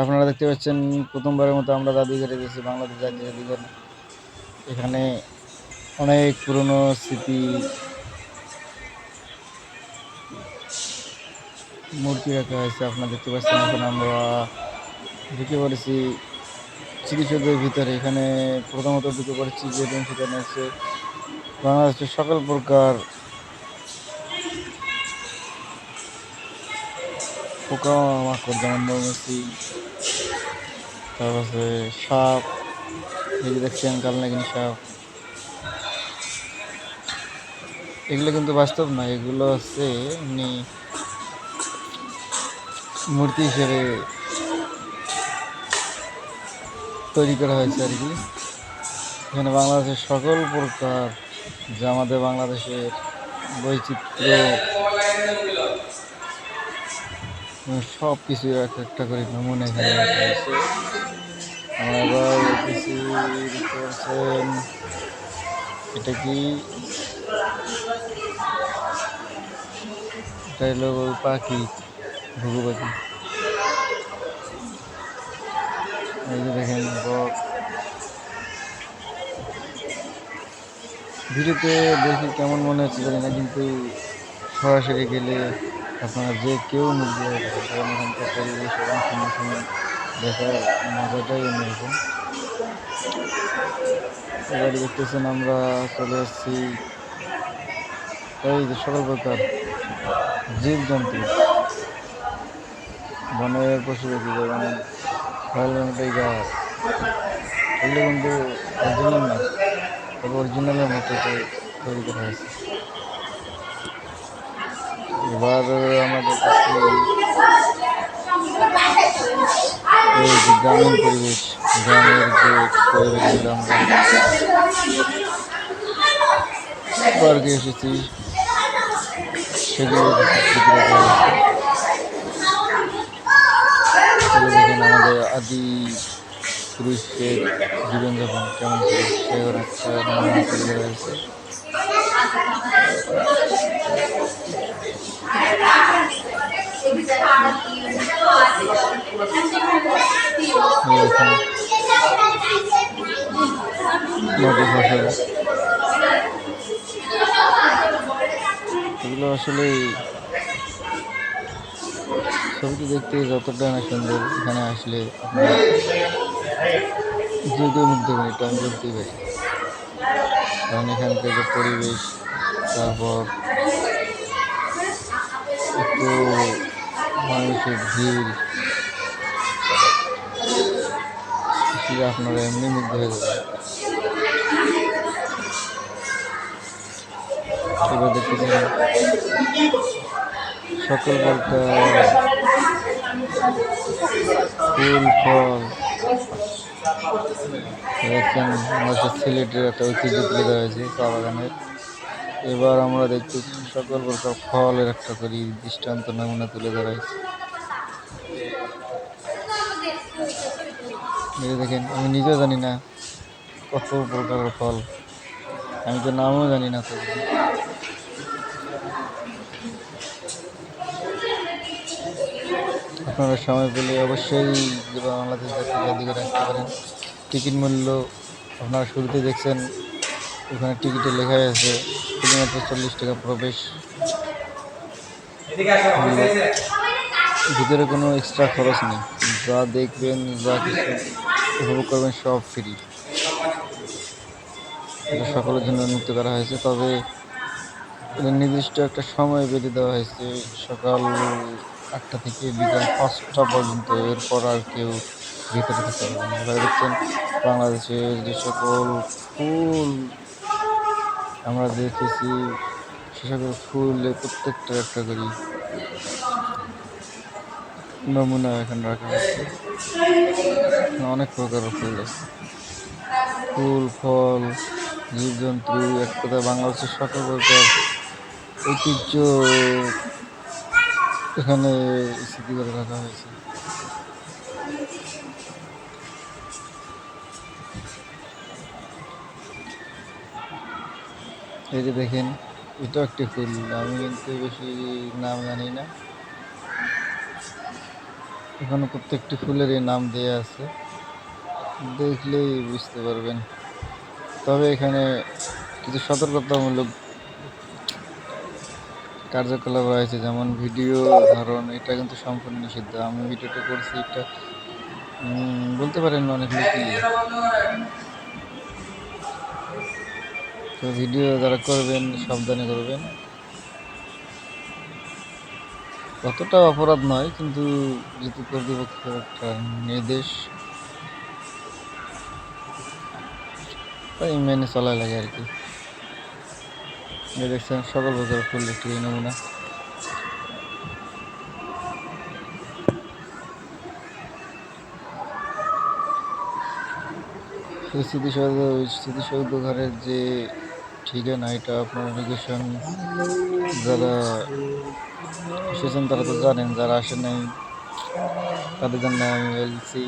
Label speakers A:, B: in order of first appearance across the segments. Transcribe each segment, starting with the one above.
A: আপনারা দেখতে পাচ্ছেন, প্রথমবারের মতো আমরা জাদুঘরে গেছি বাংলাদেশ জাতীয় জাদুঘর এখানে অনেক পুরনো স্মৃতি মূর্তি রাখা হয়েছে, আপনারা দেখতে পাচ্ছেন এখন আমরা ঢুকে পড়েছি চিকিৎসকদের ভিতরে। এখানে প্রথমত ঢুকে পড়েছি যে রুম সেখানে আছে বাংলাদেশের সকল প্রকার পোকামাকড় যেমন মৌমাছি তারপরে সাপ, এই যে দেখছেন কালনাগিনী সাপ। এগুলো কিন্তু বাস্তব নয় এগুলো হচ্ছে এমনি মূর্তি হিসেবে তৈরি করা হয়েছে আর কি। এখানে বাংলাদেশের সকল প্রকার, যা আমাদের বাংলাদেশের বৈচিত্র্য সব কিছু এক একটা করে নমুনা এখানে হয়েছে। আমরা এবার দেখতেছি এটা কি? এটা হলো পাখি ঘুঘু পাখি। দেখেন ভিডিওতে দেখি কেমন মনে হচ্ছে জানি না, কিন্তু সরাসরি গেলে আপনারা যে কেউ এখানকার পরিবেশ এবং সুন্দর দেখার মজাটাই অন্যরকম। এবার দেখতেছেন আমরা চলে এসেছি এই যে সকল প্রকার জীবজন্তু। বনের পশু পাখি, যেমন রয়্যাল টাইগার এগুলো কিন্তু অরিজিনাল না, তবে অরিজিনালের মতো তৈরি করা হয়েছে। এবার আমরা দেখতেছি এই যে গ্রামীণ পরিবেশ গ্রামের যে পরিবেশগুলো আমরা পার্কে এসেছি, সেগুলো আমাদের আদি পুরুষের জীবনযাপন কেমন সেগুলো একটা নমুনা এগুলো আসলে ছবিটি দেখতে যতটা না সুন্দর, এখানে আসলে যে কেউ মুগ্ধ বলতেই পারি। কারণ এখানকার যে পরিবেশ, তারপর একটু মানুষের ভিড়। আপনারা এমনি মুগ্ধ হয়ে যাবেন এবার দেখতেছেন সকল প্রকার ফুল, ফল। দেখছেন আমাদের সিলেটের একটা ঐতিহ্য তুলে দেওয়া হয়েছে, চা বাগানের। এবার আমরা দেখতেছি সকল প্রকার ফলের একটা করি দৃষ্টান্ত নমুনা তুলে ধরা এই দেখেন, আমি নিজেও জানি না কত প্রকারের ফল। আমি তো নামও জানি না তো। আপনারা সময় পেলে অবশ্যই বাংলাদেশ জাতীয় জাদুঘরে আসতে পারেন। টিকিট মূল্য আপনারা শুরুতে দেখছেন ওখানে টিকিটে লেখাই আছে, শুধুমাত্র চল্লিশ টাকা প্রবেশ। ভিতরে কোনো এক্সট্রা খরচ নেই। যা দেখবেন, যা কিছু উপভোগ করবেন সব ফ্রি এটা সকলের জন্য উন্মুক্ত করা হয়েছে, তবে নির্দিষ্ট একটা সময় বেঁধে দেওয়া হয়েছে। সকাল আটটা থেকে বিকাল পাঁচটা পর্যন্ত, এরপর আর কেউ ভিতরে থাকতে পারবে না। দেখছেন বাংলাদেশের যে সকল ফুল আমরা দেখেছি সে সকল ফুলে প্রত্যেকটা একটা করি নমুনা এখানে রাখা হয়েছে অনেক প্রকারের ফুল আছে। ফুল, ফল, জীবজন্তু, এক কথায় বাংলাদেশের সকল প্রকার ঐতিহ্য এখানে স্মৃতি করে রাখা হয়েছে। এই যে দেখেন, এটা একটি ফুল। আমি কিন্তু বেশি নাম জানি না। এখানে প্রত্যেকটি ফুলেরই নাম দেয়া আছে। দেখলেই বুঝতে পারবেন। তবে এখানে কিছু সতর্কতামূলক কার্যকলাপ রয়েছে, যেমন ভিডিও ধরন এটা কিন্তু সম্পূর্ণ নিষিদ্ধ। আমি ভিডিওটা করছি, এটা বলতে পারেন অনেক লোকই। তো ভিডিও যারা করবেন, সাবধানে করবেন। অতটা অপরাধ নয়, কিন্তু যেহেতু কর্তৃপক্ষের একটা নির্দেশ, তাই মেনে চলা লাগে আর কি। দেখছেন, সকল প্রকার ফুল একটি নমুনা। স্মৃতিসৌধ স্মৃতিসৌধ ঘরের যে ঠিকানা এটা আপনার লোকেশন যারা এসেছেন তারা তো জানেন, যারা আসেন নাই তাদের জন্য আমি বলছি,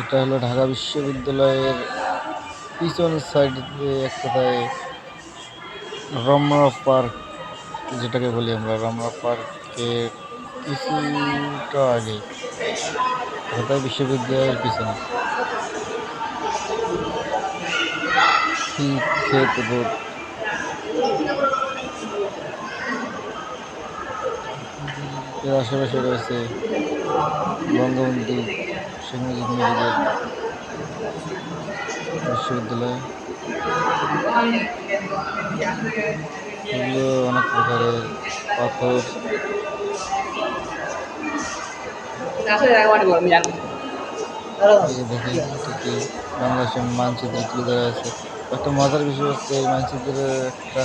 A: এটা হলো ঢাকা বিশ্ববিদ্যালয়ের পিছন সাইডে এক কথায় রমনা পার্ক যেটাকে বলি আমরা। রমনা পার্কের কিছুটা আগে ঢাকা বিশ্ববিদ্যালয়ের পিছনে। ক্ষেত রোডের আশেপাশে রয়েছে বঙ্গবন্ধু শেখ মুজিব বিশ্ববিদ্যালয়। এগুলো অনেক প্রকারের পাথর। বাংলাদেশের মানচিত্র তুলে ধরা আছে একটা মজার বিষয় হচ্ছে এই মানচিত্রের একটা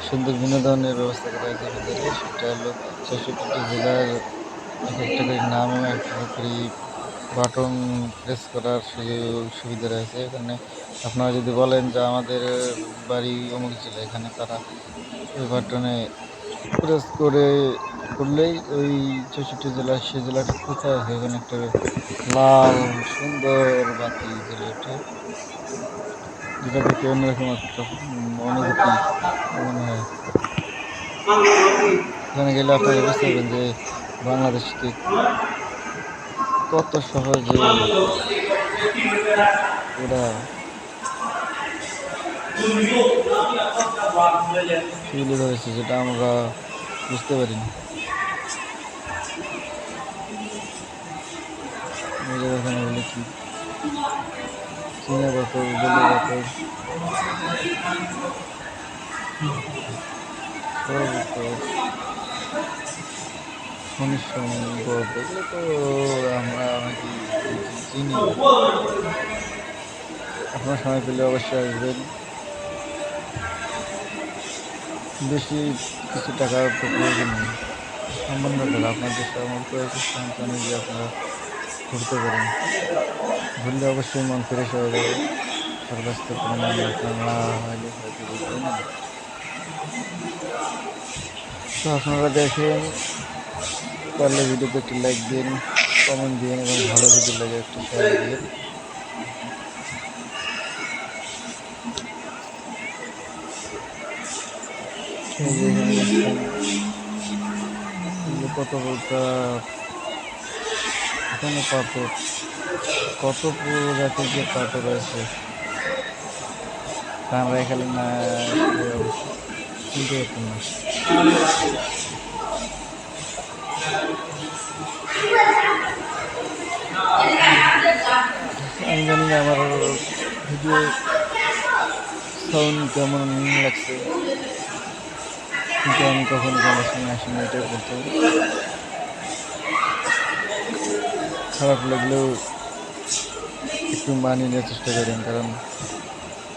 A: সুন্দর বিনোদনের ব্যবস্থা করা হয়েছে ভিতরে সেটা হলো চৌষট্টি জেলার এক একটা করে নাম একটা করে বাটন প্রেস করার সুযোগ, সুবিধা রয়েছে। এখানে আপনারা যদি বলেন যে আমাদের বাড়ি অমুক জেলা, এখানে তারা ওই বাটনে প্রেস করে করলেই ওই চৌষট্টি জেলা, সে জেলাটা কোথায়? আছে এখানে একটা লাল, সুন্দর বাতি জ্বলে ওঠে। যেটা দেখে অন্যরকম উম, অনুভূতি মনে হয়। ওখানে গেলে আপনারা বুঝতে পারবেন যে বাংলাদেশকে কত সহজে ওরা তুলে ধরেছে যেটা আমরা বুঝতে পারিনি। দেখেন এগুলো কি? চিনা পাথর বেলে সর্বতর খনিজ সম্পদ এগুলো তো আমরা অনেকে চিনি আপনার সময় পেলে অবশ্যই আসবেন। বেশি কিছু টাকার প্রয়োজন নেই। সামান্য টাকা আপনাদের সামর্থ্য আছে সন্তানে যে আপনারা ঘুরতে পারেন ঘুরলে অবশ্যই মন ফ্রেশ তো আপনারা দেখেন, পারলে ভিডিওতে একটি লাইক দিন কমেন্ট দিন এবং ভালো যদি লাগে একটু শেয়ার দিন। কত প্রকার এখানে পাথর, কত প্রজাতির যে পাথর আছে আমরা এখানে না না। আমি জানি না আমার ভিডিও সাউন্ড কেমন লাগছে। কিন্তু আমি কখনো তোমার সঙ্গে আসিনি, এটাই বলতে। খারাপ লাগলেও একটু মানিয়ে নেওয়ার চেষ্টা করেন, কারণ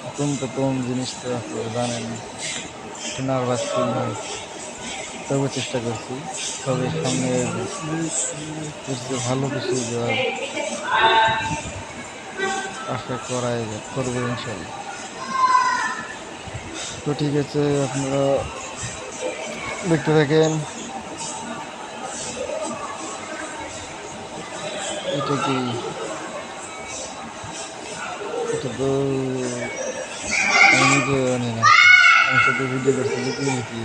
A: প্রথম প্রথম জিনিস তো আপনারা জানেন, একটু নার্ভাস ফিল হয়। তবু চেষ্টা করছি। তবে সামনে কিছু ভালো কিছু দেওয়ার আশা করাই করব ইনশাল্লাহ তো ঠিক আছে, আপনারা দেখতে থাকেন। কি আমি নিজে জানি না। আমি শুধু ভিডিও করছি লিখি লিখি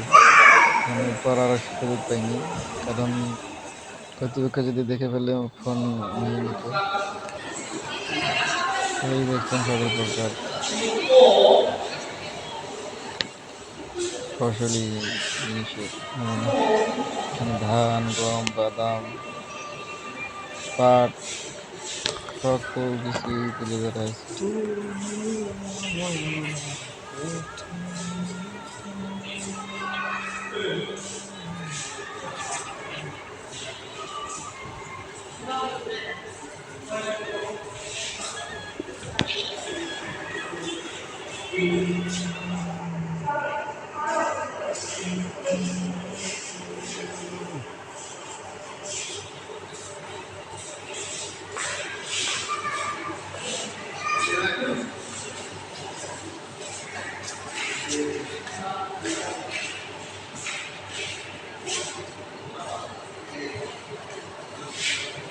A: আমি পড়ার সুযোগ পাইনি। কারণ কর্তৃপক্ষ যদি দেখে ফেলে ফোন নিয়ে নিত। এই দেখছেন সকল প্রকার ফসলি জিনিসের ধান, গম, বাদাম পাট সকল কিছু তুলে ধরা হয়েছে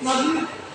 A: 老徐